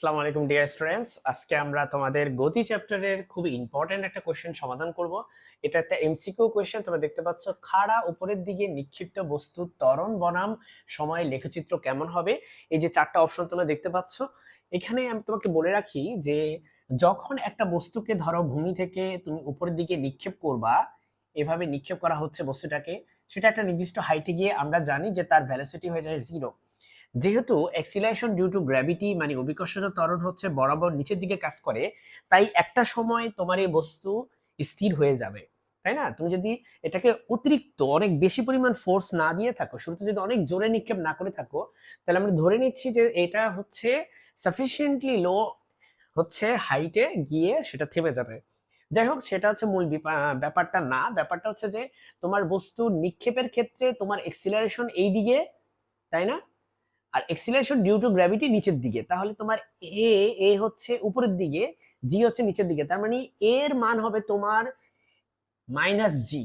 আসসালামু আলাইকুম dear students আজকে আমরা তোমাদের গতি চ্যাপ্টারের খুব ইম্পর্টেন্ট একটা কোশ্চেন সমাধান করব। এটা একটা এমসিকিউ কোশ্চেন তোমরা দেখতে পাচ্ছ, খাড়া উপরের দিকে নিক্ষিপ্ত বস্তু ত্বরণ, বনাম, সময়, লেখচিত্র কেমন হবে? এই যে চারটা অপশন তোমরা দেখতে পাচ্ছ, এখানে আমি তোমাকে বলে রাখি যে যখন একটা বস্তুকে ধরো ভূমি থেকে তুমি উপরের দিকে নিক্ষেপ করবা, এভাবে নিক্ষেপ করা হচ্ছে বস্তুটাকে। সেটা একটা নির্দিষ্ট হাইটে গিয়ে আমরা জানি যে তার ভ্যালোসিটি হয়ে যায় জিরো যেহেতু অ্যাক্সিলারেশন ডিউ টু গ্র্যাভিটি মানে অভিকর্ষজ ত্বরণ হচ্ছে বরাবর নিচের দিকে কাজ করে, তাই একটা সময় তোমার এই বস্তু স্থির হয়ে যাবে, তাই না? তুমি যদি এটাকে অতিরিক্ত অনেক বেশি পরিমাণ ফোর্স না দিয়ে থাকো, শুরুতে যদি অনেক জোরে নিক্ষেপ না করে থাকো, তাহলে আমরা ধরে নিচ্ছি যে এটা হচ্ছে সাফিসিয়েন্টলি লো হচ্ছে হাইটে গিয়ে সেটা থেমে যাবে। যাই হোক, সেটা হচ্ছে মূল ব্যাপারটা না, ব্যাপারটা হচ্ছে যে তোমার বস্তু নিক্ষেপের ক্ষেত্রে তোমার এক্সিলারেশন এই দিকে, তাই না? আর এক্সিলারেশন ডিউ টু গ্র্যাভিটি নিচের দিকে। তাহলে তোমার এ এ হচ্ছে উপরের দিকে জি হচ্ছে নিচের দিকে। তার মানে এর মান হবে তোমার মাইনাস জি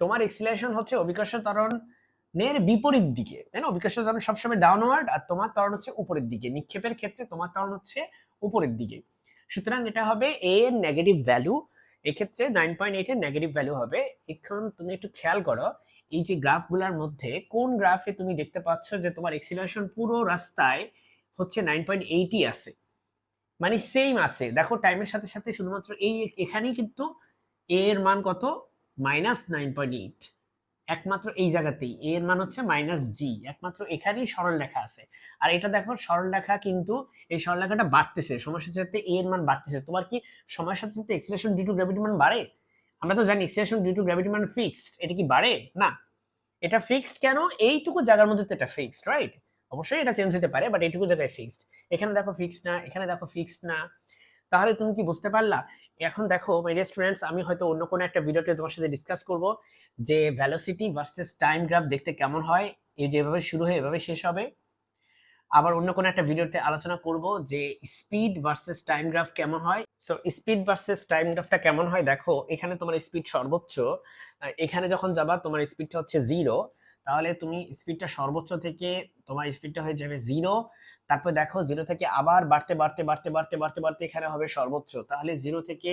তোমার এক্সিলারেশন হচ্ছে অভিকর্ষ ত্বরণের বিপরীত দিকে, তাই না? অভিকর্ষ ত্বরণ সবসময় ডাউনওয়ার্ড আর তোমার ত্বরণ হচ্ছে উপরের দিকে। নিক্ষেপের ক্ষেত্রে তোমার ত্বরণ হচ্ছে উপরের দিকে। সুতরাং এটা হবে এ এর নেগেটিভ ভ্যালু এক্ষেত্রে নাইন পয়েন্ট এইটের নেগেটিভ ভ্যালু হবে। এখন তুমি একটু খেয়াল করো, এই যে গ্রাফগুলোর মধ্যে কোন গ্রাফে তুমি দেখতে পাচ্ছ যে তোমার এক্সিলারেশন পুরো রাস্তায় হচ্ছে নাইন পয়েন্ট এইটই আছে? মানে সেম আছে। দেখো টাইমের সাথে সাথে শুধুমাত্র এই এখানেই কিন্তু এর মান কত? মাইনাস নাইন পয়েন্ট এইট একমাত্র এই জায়গাতেই। এ এর মান হচ্ছে মাইনাস জি একমাত্র এখানেই সরল লেখা আছে। আর এটা দেখো, সরল লেখা কিন্তু এই সরল লেখাটা বাড়তেছে, সময়ের সাথে সাথে এ এর মান বাড়তেছে। তোমার কি সময়ের সাথে সাথে এক্সিলেশন ডিউ টু গ্র্যাভিটি মান বাড়ে? আমরা তো জানি এক্সিলেশন ডিউ টু গ্র্যাভিটি মান ফিক্সড এটা কি বাড়ে? না। এটা ফিক্সড কেন? এইটুকু জায়গার মধ্যে তো এটা ফিক্সড রাইট অবশ্যই এটা চেঞ্জ হতে পারে বাট এইটুকু জায়গায় ফিক্সড এখানে দেখো ফিক্সড না, এখানে দেখো ফিক্সড না। তাহলে তুমি কি বুঝতে পারলা? এখন দেখো মাই স্টুডেন্টস আমি হয়তো অন্য কোনো একটা ভিডিওতে তোমার সাথে ডিসকাস করব যে ভ্যালোসিটি ভার্সেস টাইম গ্রাফ দেখতে কেমন হয় এই যেভাবে শুরু হয়ে, এভাবে শেষ হবে। আবার অন্য কোনো একটা ভিডিওতে আলোচনা করব যে স্পিড ভার্সেস টাইম গ্রাফ কেমন হয়। সো স্পিড ভার্সেস টাইম গ্রাফটা কেমন হয় দেখো, এখানে তোমার স্পিড সর্বোচ্চ এখানে যখন যাবা তোমার স্পিডটা হচ্ছে জিরো তাহলে তুমি স্পিডটা সর্বোচ্চ থেকে তোমার স্পিডটা হয়ে যাবে জিরো তারপর দেখো জিরো থেকে আবার বাড়তে বাড়তে বাড়তে বাড়তে বাড়তে বাড়তে এখানে হবে সর্বোচ্চ। তাহলে জিরো থেকে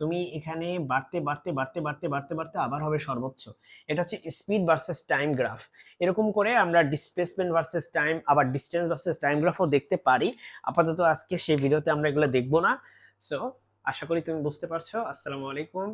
তুমি এখানে বাড়তে বাড়তে বাড়তে বাড়তে বাড়তে বাড়তে আবার হবে সর্বোচ্চ। এটা হচ্ছে স্পিড ভার্সেস টাইম গ্রাফ এরকম করে আমরা ডিসপ্লেসমেন্ট ভার্সেস টাইম আবার ডিস্টেন্স ভার্সেস টাইম গ্রাফও দেখতে পারি। আপাতত আজকে সেই ভিডিওতে আমরা এগুলো দেখব না। সো আশা করি তুমি বুঝতে পারছ। আসসালামু আলাইকুম।